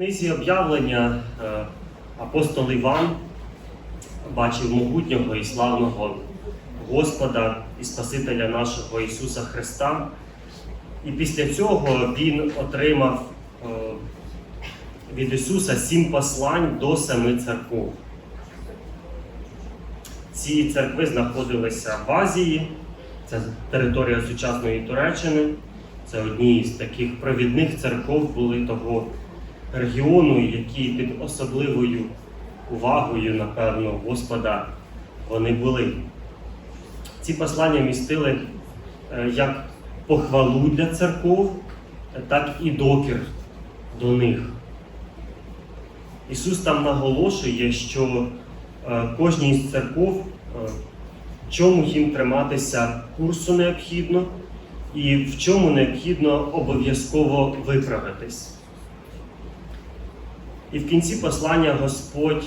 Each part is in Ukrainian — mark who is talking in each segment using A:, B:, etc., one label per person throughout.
A: книзі об'явлення е, апостол Іван бачив могутнього і славного Господа і Спасителя нашого Ісуса Христа. І після цього він отримав е, від Ісуса сім послань до семи церков. Ці церкви знаходилися в Азії, це територія сучасної Туреччини. Це одні з таких провідних церков були того регіону, які під особливою увагою, напевно, Господа вони були. Ці послання містили е, як похвалу для церков, так і докір до них. Ісус там наголошує, що е, кожній з церков, е, чому їм триматися курсу необхідно, і в чому необхідно обов'язково виправитись. І в кінці послання Господь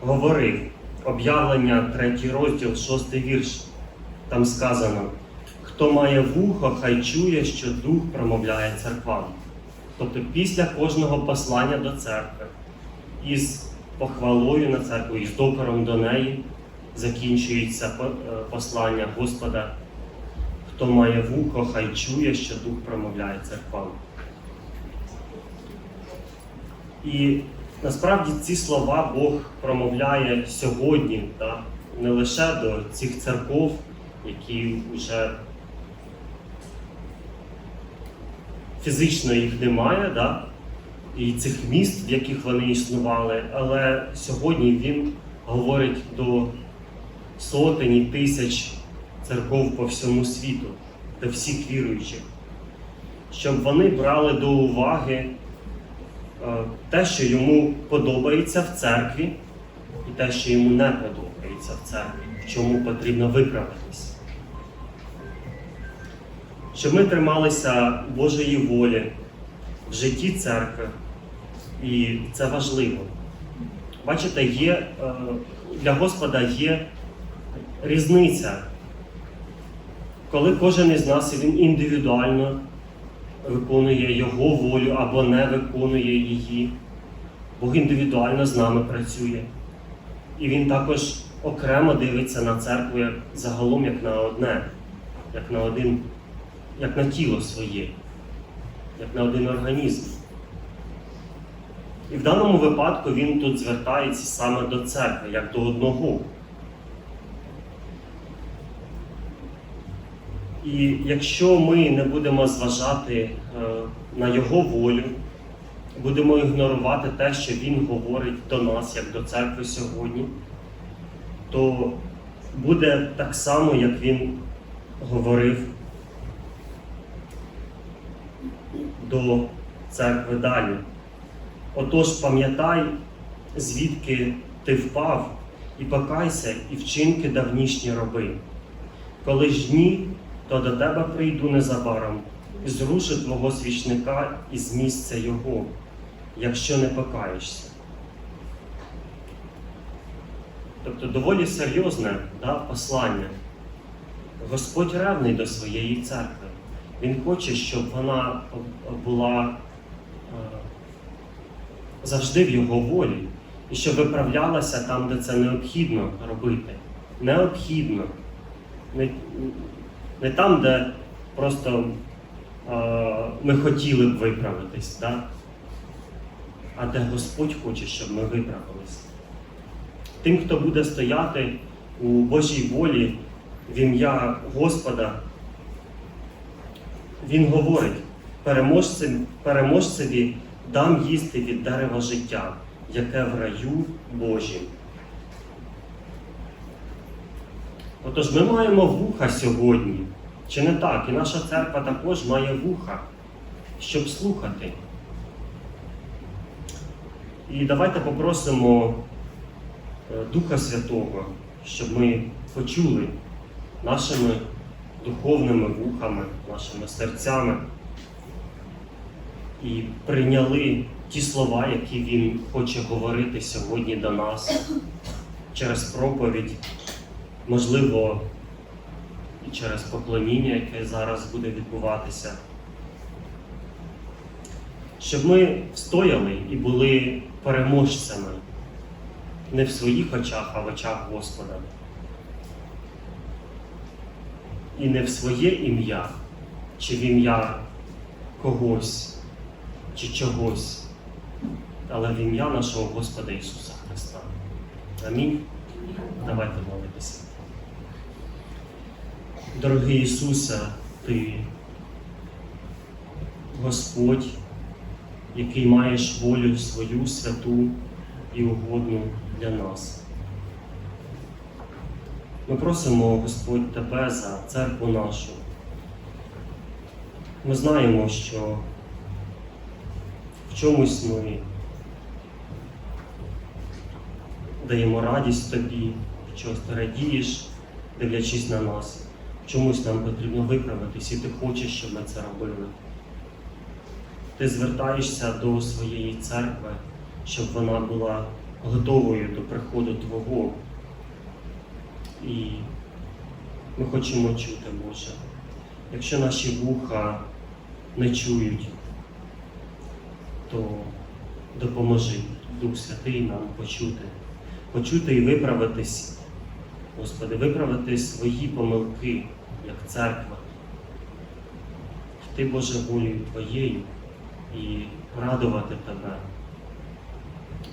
A: говорив, об'явлення 3 розділ, 6 вірш. Там сказано: хто має вухо, хай чує, що Дух промовляє церквам. Тобто після кожного послання до церкви, із похвалою на церкву, із докором до неї, закінчується е, послання Господа. Хто має вухо, хай чує, що Дух промовляє церквам. І насправді ці слова Бог промовляє сьогодні, так? не лише до цих церков, які вже фізично їх немає, да? і цих міст, в яких вони існували, але сьогодні Він говорить до сотень і тисяч церков по всьому світу, до всіх віруючих, щоб вони брали до уваги те, що йому подобається в церкві, і те, що йому не подобається в церкві, в чому потрібно виправитись. Щоб ми трималися Божої волі в житті церкви, і це важливо. Бачите, є, е, для Господа є різниця, коли кожен із нас він індивідуально виконує Його волю або не виконує її. Бог індивідуально з нами працює. І Він також окремо дивиться на церкву як загалом як на одне, як на один, як на тіло своє, як на один організм. І в даному випадку він тут звертається саме до церкви, як до одного. І якщо ми не будемо зважати е, на Його волю, будемо ігнорувати те, що Він говорить до нас, як до церкви сьогодні, то буде так само, як Він говорив до церкви далі. Отож, пам'ятай, звідки ти впав, і покайся, і вчинки давнішні роби. Коли ж ні, то до тебе прийду незабаром і зрушу твого свічника із місця його, якщо не покаєшся. Тобто доволі серйозне да, послання. Господь ревний до своєї церкви. Він хоче, щоб вона була е, завжди в його волі, і щоб виправлялася там, де це необхідно робити. Необхідно. Не, там, де просто е, ми хотіли б виправитись, да? а де Господь хоче, щоб ми виправились. Тим, хто буде стояти у Божій волі в ім'я Господа, Він говорить, переможцеві, переможцеві дам їсти від дерева життя, яке в раю Божім. Отож, ми маємо вуха сьогодні. Чи не так? І наша церква також має вуха, щоб слухати. І давайте попросимо е, Духа Святого, щоб ми почули нашими духовними вухами, нашими серцями і прийняли ті слова, які Він хоче говорити сьогодні до нас через проповідь, можливо, і через поклоніння, яке зараз буде відбуватися. щоб ми встояли і були переможцями не в своїх очах, а в очах Господа. І не в своє ім'я, чи в ім'я когось, чи чогось, але в ім'я нашого Господа Ісуса Христа. Амінь. Давайте молитися. Дорогий Ісусе, Ти Господь, який маєш волю свою святу і угодну для нас. Ми просимо, Господь, Тебе за церкву нашу. Ми знаємо, що в чомусь ми даємо радість Тобі, в ти радієш, дивлячись на нас. Чомусь нам потрібно виправитись, і ти хочеш, щоб ми це робили. Ти звертаєшся до своєї церкви, щоб вона була готовою до приходу Твого. І ми хочемо чути, Боже. Якщо наші вуха не чують, то допоможи Дух Святий нам почути, почути і виправитись, Господи, виправити свої помилки, як церква. Йти Боже волею Твоєю і радувати Тебе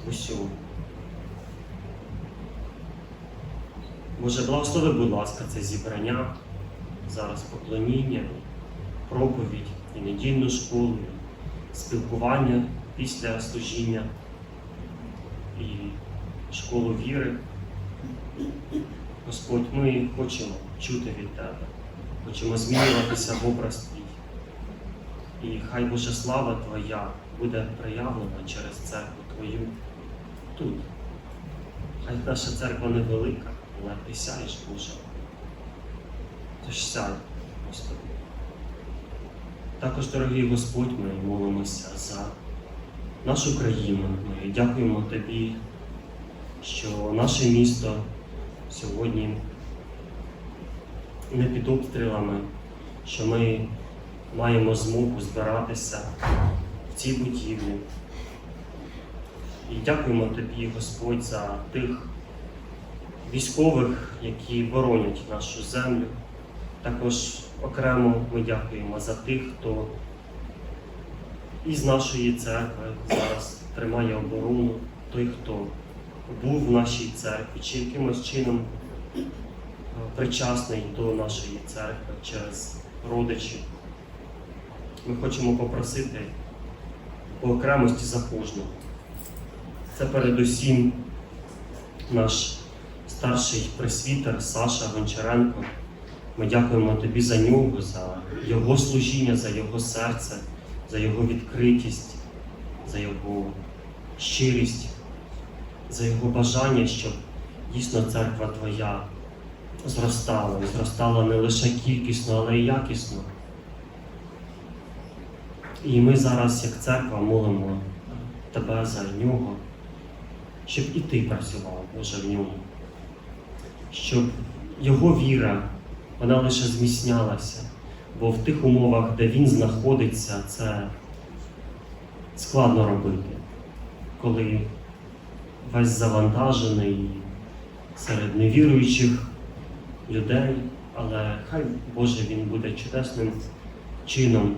A: усьому. Боже, благослови, будь ласка, це зібрання, зараз поклоніння, проповідь і недільну школу, спілкування після служіння і школу віри. Господь, ми хочемо чути від Тебе, хочемо змінюватися в образ Твій. І хай Божа слава Твоя буде проявлена через церкву Твою тут. Хай наша церква невелика, але ти сяєш, Боже. Тож сяй, Господи. Також, дорогий Господь, ми молимося за нашу країну. Ми дякуємо Тобі, що наше місто сьогодні не під обстрілами, що ми маємо змогу збиратися в цій будівлі. І дякуємо тобі, Господь, за тих військових, які боронять нашу землю. Також окремо ми дякуємо за тих, хто із нашої церкви зараз тримає оборону, той, хто був в нашій церкві, чи якимось чином е, причасний до нашої церкви через родичів. Ми хочемо попросити по окремості за кожного. Це передусім наш старший пресвітер Саша Гончаренко. Ми дякуємо тобі за нього, за його служіння, за його серце, за його відкритість, за його щирість, за його бажання, щоб дійсно церква твоя зростала. І зростала не лише кількісно, але й якісно. І ми зараз, як церква, молимо тебе за нього, щоб і ти працював, Боже, в ньому, щоб його віра вона лише зміцнялася, бо в тих умовах, де він знаходиться, це складно робити, коли весь завантажений серед невіруючих людей, але хай Боже він буде чудесним чином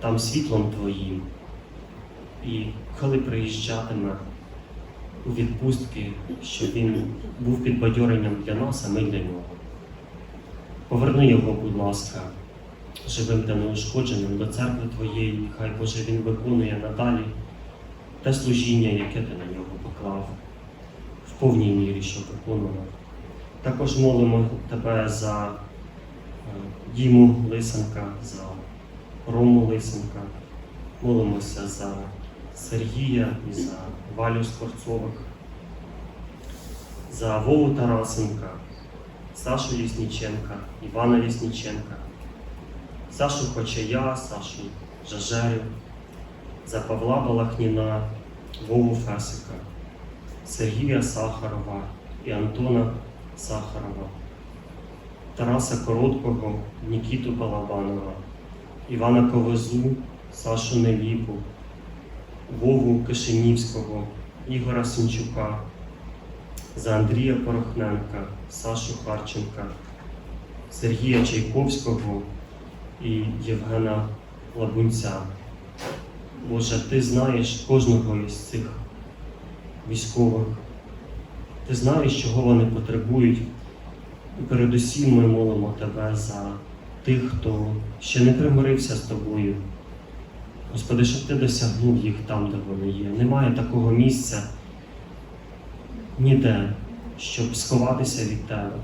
A: там світлом Твоїм. І коли приїжджатиме у відпустки, щоб він був підбадьоренням для нас, а ми для нього. Поверни його, будь ласка, живим та неушкодженим до церкви Твоєї, хай Боже він виконує надалі те служіння, яке ти на нього поклав, в повній мірі, щоб виконував. Також молимо тебе за е, Діму Лисенка, за Рому Лисенка. Молимося за Сергія і за Валю Скворцових, за Вову Тарасенка, Сашу Лісніченка, Івана Лісніченка, Сашу Хочая, Сашу Жажерю, за Павла Балахніна, Вову Фесика, Сергія Сахарова і Антона Сахарова, Тараса Короткого, Нікіту Балабанова, Івана Ковезу, Сашу Неліпу, Вову Кишинівського, Ігора Синчука, за Андрія Порохненка, Сашу Харченка, Сергія Чайковського і Євгена Лабунця. Боже, ти знаєш кожного із цих військових. Ти знаєш, чого вони потребують. І передусім ми молимо тебе за тих, хто ще не примирився з тобою. Господи, щоб ти досягнув їх там, де вони є. Немає такого місця ніде, щоб сховатися від тебе.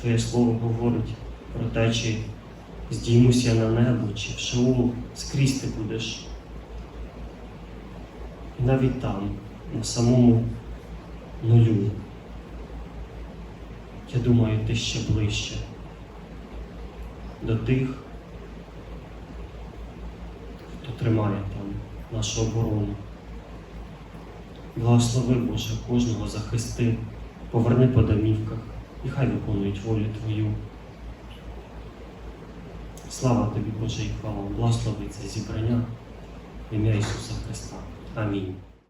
A: Твоє слово говорить про те, чи здіймусь я на небо, чи в Шеул, скрізь ти будеш. І навіть там, на самому нулю. Я думаю, ти ще ближче до тих, хто тримає там нашу оборону. Благослови, Боже, кожного захисти, поверни по домівках, і хай виконують волю Твою. Слава тобі, Боже, і хвала. Благослови це зібрання в ім'я Ісуса Христа. Амінь.